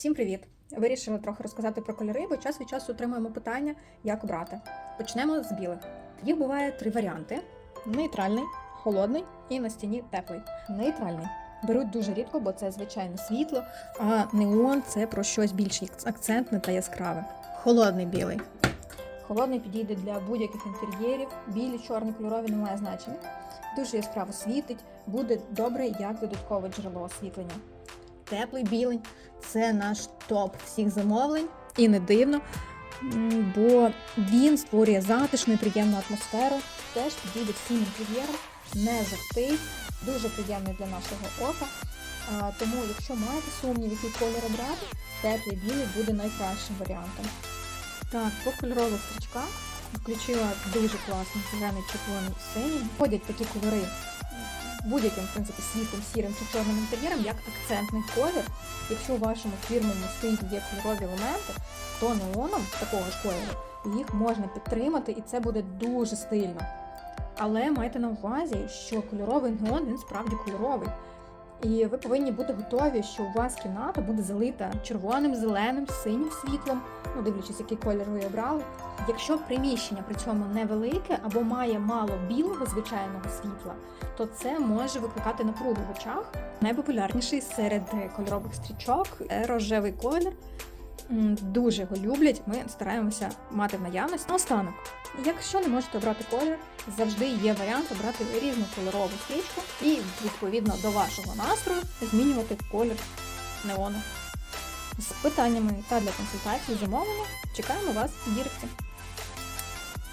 Всім привіт! Вирішила трохи розказати про кольори, бо час від часу отримуємо питання, як обрати. Почнемо з білих. Їх буває три варіанти: нейтральний, холодний і на стіні теплий. Нейтральний беруть дуже рідко, бо це звичайне світло, а неон це про щось більш акцентне та яскраве. Холодний білий. Холодний підійде для будь-яких інтер'єрів, білі, чорні, кольорові немає значення. Дуже яскраво світить, буде добре як додаткове джерело освітлення. Теплий білий це наш топ всіх замовлень, і не дивно, бо він створює затишну і приємну атмосферу, теж підійде всім інтер'єрам, не жовтий, дуже приємний для нашого ока. Тому, якщо маєте сумнів, який колір обрати, теплий білий буде найкращим варіантом. Так, по кольорових стрічках включила дуже класний зелений, червоний, синій. Ходять такі кольори будь-яким в принципі світлим, сірим чи чорним інтер'єром як акцентний колір. Якщо у вашому фірмовому стилі є кольорові елементи, то неоном такого ж кольору їх можна підтримати, і це буде дуже стильно. Але майте на увазі, що кольоровий неон він справді кольоровий. І ви повинні бути готові, що у вас кімната буде залита червоним, зеленим, синім світлом, ну дивлячись, який колір ви обрали. Якщо приміщення при цьому невелике або має мало білого звичайного світла, то це може викликати напругу в очах. Найпопулярніший серед кольорових стрічок рожевий колір. Дуже його люблять. Ми стараємося мати в наявності. Наостанок, якщо не можете обрати колір, завжди є варіант обрати різну кольорову стрічку і відповідно до вашого настрою змінювати колір неону. З питаннями та для консультації замовлення чекаємо вас в діректі.